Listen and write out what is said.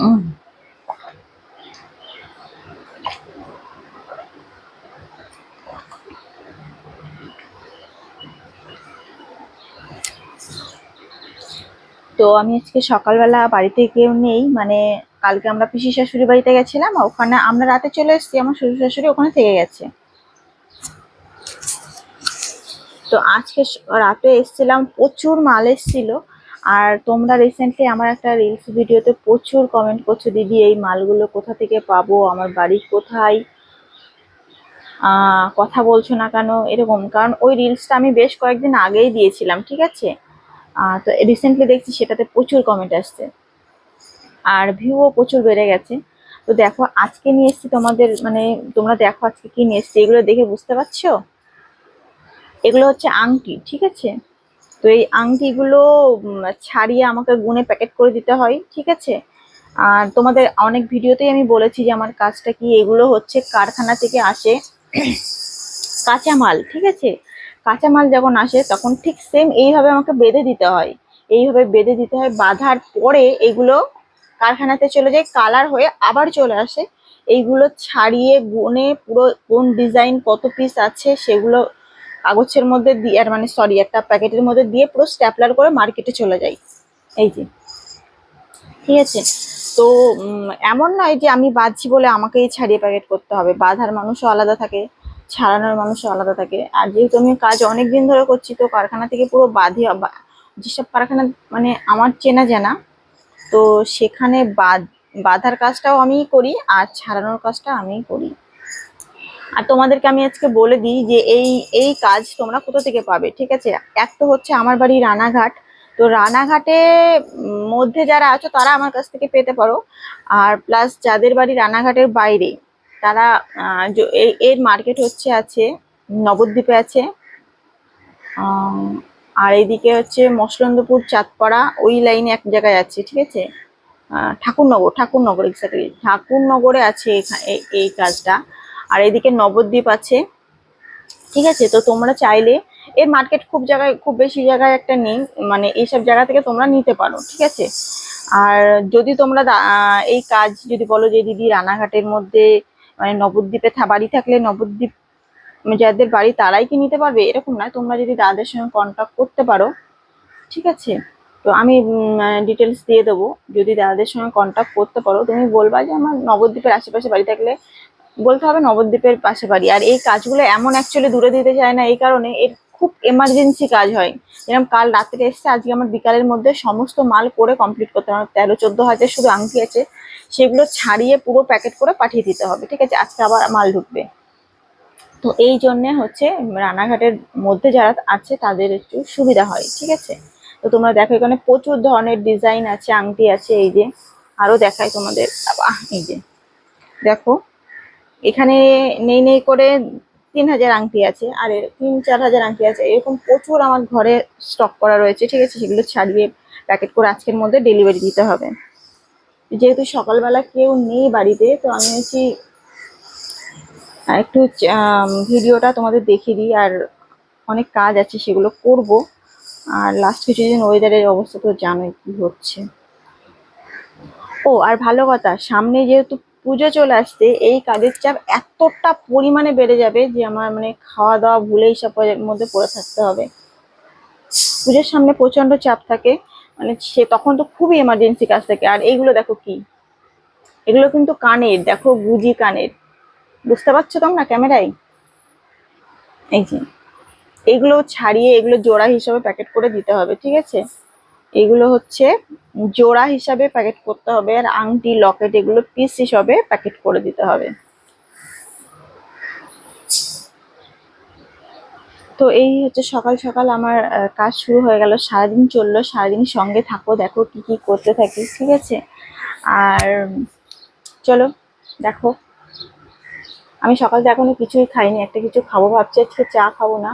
তো আমি আজকে সকালবেলা বাড়িতে কেউ নেই মানে কালকে আমরা পিসি শাশুড়ি বাড়িতে গেছিলাম, ওখানে আমরা রাতে চলে এসেছি, আমার শ্বশুর শাশুড়ি ওখানে থেকে গেছে। তো আজকে রাতে এসেছিলাম, প্রচুর মাল এসেছিল। আর তোমরা রিসেন্টলি আমার একটা রিলস ভিডিওতে প্রচুর কমেন্ট করছ, দিদি, এই মালগুলো কোথা থেকে পাবো? আমার বাড়ি কোথায়? কথা বলছো না কেন? এরকম। কারণ ওই রিলসটা আমি বেশ কয়েকদিন আগেই দিয়েছিলাম, ঠিক আছে? তো রিসেন্টলি দেখছি সেটাতে প্রচুর কমেন্ট আসছে। আর ভিউও প্রচুর বেড়ে গেছে। তো দেখো, আজকে নিয়ে এসেছি তোমাদের মানে তোমরা দেখো আজকে কি নিয়ে এসেছি, এগুলো দেখে বুঝতে পারছ? এগুলো হচ্ছে আংটি, ঠিক আছে? তো এই আংটিগুলো ছাড়িয়ে আমাকে গুনে প্যাকেট করে দিতে হয়, ঠিক আছে? আর তোমাদের অনেক ভিডিওতেই আমি বলেছি যে আমার কাজটা কি, এগুলো হচ্ছে কারখানা থেকে আসে কাঁচামাল, ঠিক আছে? কাঁচামাল যখন আসে, তখন ঠিক সেম এইভাবে আমাকে বেঁধে দিতে হয়। এইভাবে বেঁধে দিতে হয়, বাঁধার পরে এগুলো কারখানাতে চলে যায়, কালার হয়ে আবার চলে আসে। এইগুলো ছাড়িয়ে গুনে পুরো কোন ডিজাইন কত পিস আছে, সেগুলো কাগজের মধ্যে দিয়ে, আর মানে সরি একটা প্যাকেটের মধ্যে দিয়ে পুরো স্ট্যাপলার করে মার্কেটে চলে যাই। এই যে। ঠিক আছে? তো এমন নয় যে আমি বাঁধছি বলে আমাকেই ছাড়িয়ে প্যাকেট করতে হবে। বাঁধার মানুষও আলাদা থাকে, ছাড়ানোর মানুষও আলাদা থাকে। আর যেহেতু আমি কাজ অনেক দিন ধরে করছি, তো কারখানা থেকে পুরো বাঁধে যেসব কারখানা মানে আমার চেনা জানা, তো সেখানে বাঁধার কাজটাও আমিই করি আর ছাড়ানোর কাজটা আমিই করি। আর তোমাদেরকে আমি আজকে বলে দিই যে এই এই কাজ তোমরা কোথা থেকে পাবে, ঠিক আছে? এক তো হচ্ছে আমার বাড়ি রানাঘাট। তো রানাঘাটে মধ্যে যারা আছো তারা আমার কাছ থেকে পেতে পারো। আর প্লাস যাদের বাড়ি রানাঘাটের বাইরে, তারা এর মার্কেট হচ্ছে আছে, নবদ্বীপে আছে। আর এইদিকে হচ্ছে মসলন্দপুর, চাঁদপাড়া, ওই লাইনে এক জায়গায় আছে, ঠিক আছে? ঠাকুরনগর ঠাকুরনগর এক্স্যাক্টলি ঠাকুরনগরে আছে এই কাজটা। আর এদিকে নবদ্বীপ আছে। ঠিক আছে? তো তোমরা চাইলে এর মার্কেট খুব জায়গায়, খুব বেশি জায়গায় একটা নেই। মানে এইসব জায়গা থেকে তোমরা নিতে পারো, ঠিক আছে? আর যদি তোমরা এই কাজ যদি বলো যে, দিদি রানাঘাটের মধ্যে মানে নবদ্বীপে বাড়ি থাকলে নবদ্বীপ যাদের বাড়ি তারাই কি নিতে পারবে? এরকম নয়। তোমরা যদি দাদাদের সঙ্গে কন্ট্যাক্ট করতে পারো, ঠিক আছে? তো আমি ডিটেলস দিয়ে দেবো। যদি দাদাদের সঙ্গে কন্ট্যাক্ট করতে পারো, তুমি বলবা যে আমার নবদ্বীপের আশেপাশে বাড়ি থাকলে বলতে হবে নবদ্বীপের পাশে বাড়ি আর এই কাজগুলো এমন অ্যাকচুয়ালি দূরে দিতে চায় না, এই কারণে এর খুব এমার্জেন্সি কাজ হয়। যেরকম কাল রাত্রে এসছে, আজকে আমার বিকালের মধ্যে সমস্ত মাল করে কমপ্লিট করতে হবে। তেরো, চোদ্দ হাজার শুধু আংটি আছে, সেগুলো ছাড়িয়ে পুরো প্যাকেট করে পাঠিয়ে দিতে হবে। ঠিক আছে, আজকে আবার মাল ঢুকবে। তো এই জন্যে হচ্ছে রানাঘাটের মধ্যে যারা আছে, তাদের একটু সুবিধা হয়। ঠিক আছে? তো তোমরা দেখো, এখানে প্রচুর ধরনের ডিজাইন আছে, আংটি আছে, এই যে। আরও দেখায় তোমাদের। এই যে। দেখো এখানে নেই নেই করে তিন হাজার আংটি আছে, আর তিন, চার হাজার আংটি আছে। এরকম প্রচুর আমার ঘরে স্টক করা রয়েছে, ঠিক আছে? সেগুলো ছাড়িয়ে প্যাকেট করে আজকের মধ্যে ডেলিভারি দিতে হবে। যেহেতু সকালবেলা কেউ নেই বাড়িতে, তো আমি হচ্ছি, একটু ভিডিওটা তোমাদের দেখিয়ে দিই, আর অনেক কাজ আছে, সেগুলো করব। আর লাস্ট কিছুদিন ওয়েদারের অবস্থা তো জানোই কি হচ্ছে। ও, আর ভালো কথা, সামনে যেহেতু পুজো চলে আসতে এই কাজের চাপ এতটা পরিমাণে বেড়ে যাবে যে আমার মানে খাওয়া দাওয়া ভুলে এইসব মধ্যে পড়ে থাকতে হবে। পুজোর সামনে প্রচণ্ড চাপ থাকে মানে সে তখন তো খুবই এমার্জেন্সি কাজ থাকে। আর এইগুলো দেখো কি? এগুলো কিন্তু কানের, দেখো গুজি কানের। বুঝতে পারছ তোমরা ক্যামেরায়? এই যে, এগুলো ছাড়িয়ে এগুলো জোড়া হিসাবে প্যাকেট করে দিতে হবে, ঠিক আছে? এগুলো হচ্ছে জোড়া হিসাবে প্যাকেট করতে হবে আর আংটি, লকেট এগুলো পিস হিসাবে প্যাকেট করে দিতে হবে। তো এই হচ্ছে সকাল সকাল আমার কাজ শুরু হয়ে গেল। সারাদিন চলল, সারাদিন সঙ্গে থাকো, দেখো কি কি করতে থাকি, ঠিক আছে? আর চলো, দেখো। আমি সকাল থেকে এখনও কিছুই খাইনি, একটা কিছু খাব ভাবছি, আজকে চা খাব না।